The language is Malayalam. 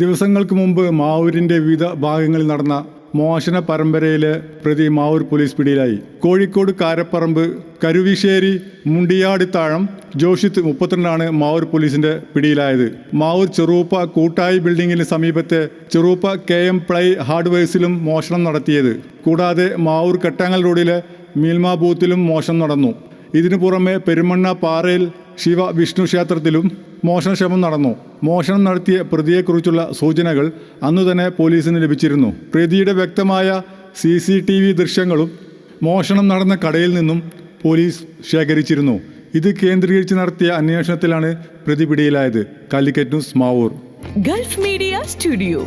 ദിവസങ്ങൾക്ക് മുമ്പ് മാവൂരിന്റെ വിവിധ ഭാഗങ്ങളിൽ നടന്ന മോഷണ പരമ്പരയിലെ പ്രതി മാവൂർ പോലീസ് പിടിയിലായി. കോഴിക്കോട് കാരപ്പറമ്പ് കരുവിശ്ശേരി മുണ്ടിയാടിത്താഴം ജോഷിത്ത് മുപ്പത്തിരണ്ടാണ് മാവൂർ പോലീസിന്റെ പിടിയിലായത്. മാവൂർ ചെറുപ്പ കൂട്ടായി ബിൽഡിംഗിന് സമീപത്തെ ചെറുപ്പ കെ എം പ്ലൈ ഹാർഡ്വെയർസിലും മോഷണം നടത്തിയത്. കൂടാതെ മാവൂർ കെട്ടാങ്ങൽ റോഡിലെ മീൽമ ബൂത്തിലും മോഷണം നടന്നു. ഇതിനു പുറമെ പെരുമണ്ണ പാറയിൽ ശിവ വിഷ്ണു ക്ഷേത്രത്തിലും മോഷണശ്രമം നടന്നു. മോഷണം നടത്തിയ പ്രതിയെക്കുറിച്ചുള്ള സൂചനകൾ അന്നു തന്നെ പോലീസിന് ലഭിച്ചിരുന്നു. പ്രതിയുടെ വ്യക്തമായ സി സി ടി വി ദൃശ്യങ്ങളും മോഷണം നടന്ന കടയിൽ നിന്നും പോലീസ് ശേഖരിച്ചിരുന്നു. ഇത് കേന്ദ്രീകരിച്ച് നടത്തിയ അന്വേഷണത്തിലാണ് പ്രതി പിടിയിലായത്. Calicut news Mavoor. Gulf Media Studio.